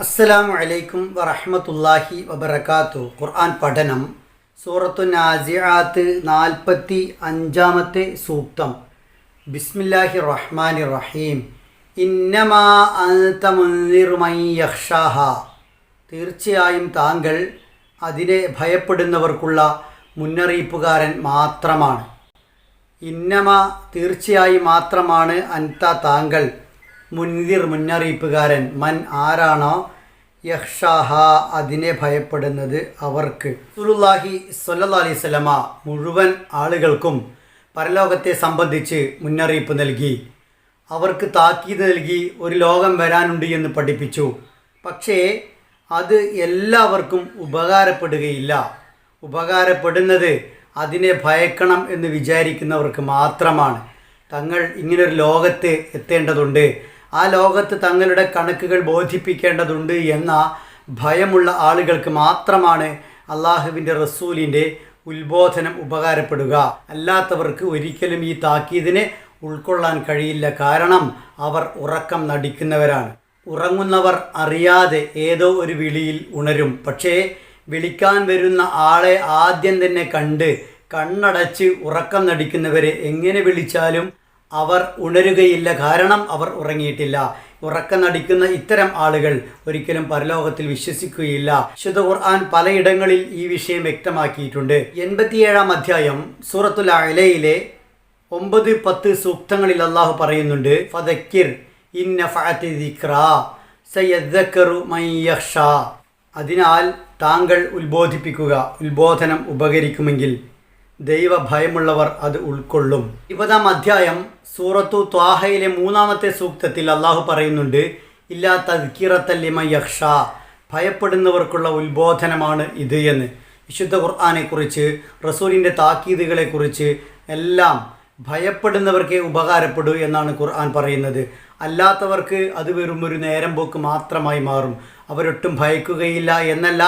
അസ്സലാമു അലൈക്കും വറഹ്മത്തുള്ളാഹി വബർക്കാത്തു ഖുർആൻ പഠനം. സൂറത്തു നാസിയാത്ത് നാൽപ്പത്തി അഞ്ചാമത്തെ സൂക്തം. ബിസ്മില്ലാഹി റഹ്മാനി റഹീം ഇന്നമാ യഖ്ഷാഹ. തീർച്ചയായും താങ്കൾ അതിനെ ഭയപ്പെടുന്നവർക്കുള്ള മുന്നറിയിപ്പുകാരൻ മാത്രമാണ്. ഇന്നമ തീർച്ചയായും മാത്രമാണ് അൻത താങ്കൾ മുൻതിർ മുന്നറിയിപ്പുകാരൻ. മൻ ആരാണോ? യഹ്ഷാഹ. അതിനെ ഭയപ്പെടുന്നത് അവർക്ക്. സുലുല്ലാഹി സല്ലല്ലാഹി അലൈഹി സ്വലമ മുഴുവൻ ആളുകൾക്കും പരലോകത്തെ സംബന്ധിച്ച് മുന്നറിയിപ്പ് നൽകി. അവർക്ക് താക്കീത് നൽകി ഒരു ലോകം വരാനുണ്ട് എന്ന് പഠിപ്പിച്ചു. പക്ഷേ അത് എല്ലാവർക്കും ഉപകാരപ്പെടുകയില്ല. ഉപകാരപ്പെടുന്നത് അതിനെ ഭയക്കണം എന്ന് വിചാരിക്കുന്നവർക്ക് മാത്രമാണ്. തങ്ങൾ ഇങ്ങനൊരു ലോകത്ത് എത്തേണ്ടതുണ്ട്. ആ ലോകത്ത് തങ്ങളുടെ കണക്കുകൾ ബോധിപ്പിക്കേണ്ടതുണ്ട് എന്ന ഭയമുള്ള ആളുകൾക്ക് മാത്രമാണ് അള്ളാഹുവിന്റെ റസൂലിന്റെ ഉത്ബോധനം ഉപകാരപ്പെടുക. അല്ലാത്തവർക്ക് ഒരിക്കലും ഈ താക്കീതിനെ ഉൾക്കൊള്ളാൻ കഴിയില്ല. കാരണം അവർ ഉറക്കം നടിക്കുന്നവരാണ്. ഉറങ്ങുന്നവർ അറിയാതെ ഏതോ ഒരു വിളിയിൽ ഉണരും. പക്ഷേ വിളിക്കാൻ വരുന്ന ആളെ ആദ്യം തന്നെ കണ്ട് കണ്ണടച്ച് ഉറക്കം നടിക്കുന്നവരെ എങ്ങനെ വിളിച്ചാലും അവർ ഉണരുകയില്ല. കാരണം അവർ ഉറങ്ങിയിട്ടില്ല. ഉറക്കം നടിക്കുന്ന ഇത്തരം ആളുകൾ ഒരിക്കലും പരലോകത്തിൽ വിശ്വസിക്കുകയില്ല. ശുദ്ധ ഖുർആൻ പലയിടങ്ങളിൽ ഈ വിഷയം വ്യക്തമാക്കിയിട്ടുണ്ട്. എൺപത്തിയേഴാം അധ്യായം സൂറത്തുൽ അലയിലെ ഒമ്പത് പത്ത് സൂക്തങ്ങളിൽ അള്ളാഹു പറയുന്നുണ്ട് ഫതക്കിർ ഇന്ന അതിനാൽ താങ്കൾ ഉത്ബോധിപ്പിക്കുക ഉത്ബോധനം ഉപകരിക്കുമെങ്കിൽ ദൈവഭയമുള്ളവർ അത് ഉൾക്കൊള്ളും. ഇരുപതാം അധ്യായം സൂറത്തു ത്വാഹയിലെ മൂന്നാമത്തെ സൂക്തത്തിൽ അള്ളാഹു പറയുന്നുണ്ട് ഇല്ലാ തദ്ക്കിറത്തല്ലിമ യക്ഷ ഭയപ്പെടുന്നവർക്കുള്ള ഉത്ബോധനമാണ് ഇത് എന്ന്. വിശുദ്ധ ഖുർആാനെക്കുറിച്ച് റസൂലിന്റെ താക്കീതുകളെക്കുറിച്ച് എല്ലാം ഭയപ്പെടുന്നവർക്കേ ഉപകാരപ്പെടൂ എന്നാണ് ഖുർആൻ പറയുന്നത്. അല്ലാത്തവർക്ക് അത് വെറും ഒരു നേരം പോക്ക് മാത്രമായി മാറും. അവരൊട്ടും ഭയക്കുകയില്ല എന്നല്ല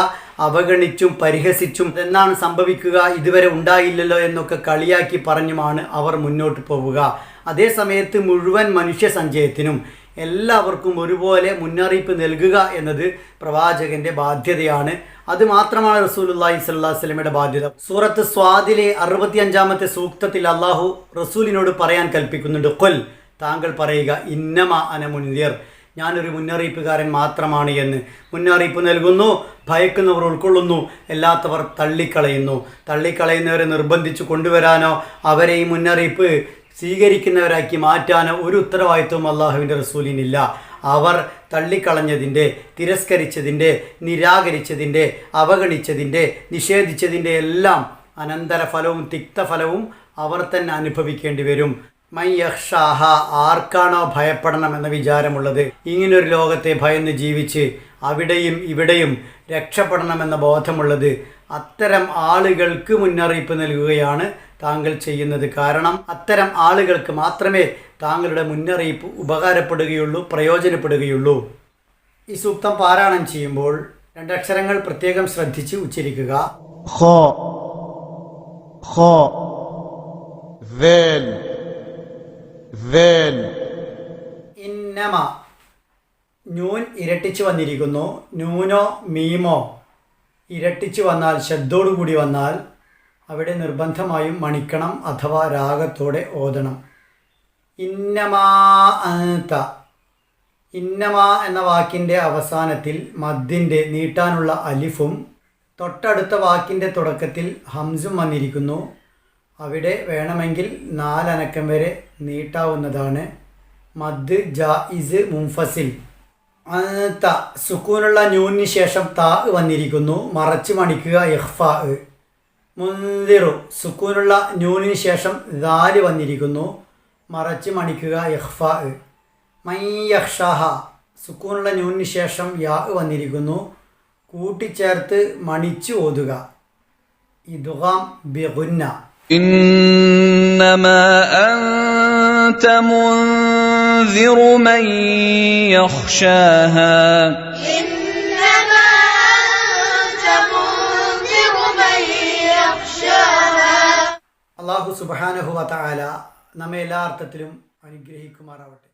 അവഗണിച്ചും പരിഹസിച്ചും എന്നാണ് സംഭവിക്കുക? ഇതുവരെ ഉണ്ടായില്ലല്ലോ എന്നൊക്കെ കളിയാക്കി പറഞ്ഞുമാണ് അവർ മുന്നോട്ട് പോവുക. അതേ സമയത്ത് മുഴുവൻ മനുഷ്യ സഞ്ചയത്തിനും എല്ലാവർക്കും ഒരുപോലെ മുന്നറിയിപ്പ് നൽകുക എന്നത് പ്രവാചകന്റെ ബാധ്യതയാണ്. അത് മാത്രമാണ് റസൂലുല്ലാഹി സ്വല്ലാ സ്വലമയുടെ ബാധ്യത. സൂറത്ത് സ്വാദിലെ അറുപത്തിയഞ്ചാമത്തെ സൂക്തത്തിൽ അള്ളാഹു റസൂലിനോട് പറയാൻ കൽപ്പിക്കുന്നുണ്ട്. കൊൽ താങ്കൾ പറയുക ഇന്നമ അനമുനിയർ ഞാനൊരു മുന്നറിയിപ്പുകാരൻ മാത്രമാണ് എന്ന് മുന്നറിയിപ്പ് നൽകുന്നു ഭയക്കുന്നവർ ഉൾക്കൊള്ളുന്നു അല്ലാത്തവർ തള്ളിക്കളയുന്നു. തള്ളിക്കളയുന്നവരെ നിർബന്ധിച്ച് കൊണ്ടുവരാനോ അവരെ ഈ മുന്നറിയിപ്പ് സ്വീകരിക്കുന്നവരാക്കി മാറ്റാനോ ഒരു ഉത്തരവാദിത്വവും അള്ളാഹുവിന്റെ റസൂലിനില്ല. അവർ തള്ളിക്കളഞ്ഞതിന്റെ തിരസ്കരിച്ചതിന്റെ നിരാകരിച്ചതിന്റെ അവഗണിച്ചതിന്റെ നിഷേധിച്ചതിന്റെ എല്ലാം അനന്തരഫലവും തിക്തഫലവും അവർ തന്നെ അനുഭവിക്കേണ്ടി വരും. മയ്യഹ്ഷാഹ ആർക്കാണോ ഭയപ്പെടണം എന്ന വിചാരമുള്ളത്? ഇങ്ങനൊരു ലോകത്തെ ഭയന്ന് ജീവിച്ച് അവിടെയും ഇവിടെയും രക്ഷപ്പെടണമെന്ന ബോധമുള്ളത് അത്തരം ആളുകൾക്ക് മുന്നറിയിപ്പ് നൽകുകയാണ് താങ്കൾ ചെയ്യുന്നത്. കാരണം അത്തരം ആളുകൾക്ക് മാത്രമേ താങ്കളുടെ മുന്നറിയിപ്പ് ഉപകാരപ്പെടുകയുള്ളൂ പ്രയോജനപ്പെടുകയുള്ളൂ. ഈ സൂക്തം പാരായണം ചെയ്യുമ്പോൾ രണ്ടക്ഷരങ്ങൾ പ്രത്യേകം ശ്രദ്ധിച്ച് ഉച്ചരിക്കുക. ഹോ ഹോ വേൽ. വേൻ ഇന്നമ. നൂൻ ഇരട്ടിച്ചു വന്നിരിക്കുന്നു. നൂനോ മീമോ. ഇരട്ടിച്ചു വന്നാൽ ശബ്ദോടുകൂടി വന്നാൽ അവിടെ നിർബന്ധമായും മണിക്കണം അഥവാ രാഗത്തോടെ ഓതണം. ഇന്നമാ അനത്ത ഇന്നമാ എന്ന വാക്കിന്റെ അവസാനത്തിൽ മദ്ദിന്റെ നീട്ടാനുള്ള അലിഫും തൊട്ടടുത്ത വാക്കിന്റെ തുടക്കത്തിൽ ഹംസും വന്നിരിക്കുന്നു. അവിടെ വേണമെങ്കിൽ നാലനക്കം വരെ നീട്ടാവുന്നതാണ്. മദ് ജായിസ് മുംഫസിൽ ത സുക്കൂനുള്ള ന്യൂനിന് ശേഷം താ വന്നിരിക്കുന്നു. മറച്ച് മണിക്കുക എഹ്ഫ മുന്തിറു സുക്കൂനുള്ള ന്യൂനിന് ശേഷം ദാൽ വന്നിരിക്കുന്നു. മറച്ച് മണിക്കുക ഇഹ്ഫാ മയ്യഹ്ഷാഹ സുക്കൂനുള്ള ന്യൂനിന് ശേഷം യാ വന്നിരിക്കുന്നു. കൂട്ടിച്ചേർത്ത് മണിച്ച് ഓതുക. ഇതുഹാം ബിഗുന്ന. إنما أنت منذر من يخشاها إنما أنت منذر من يخشاها അള്ളാഹു സുബാനഹു വതആല നമ്മെ എല്ലാ അർത്ഥത്തിലും അനുഗ്രഹിക്കുമാറാവട്ടെ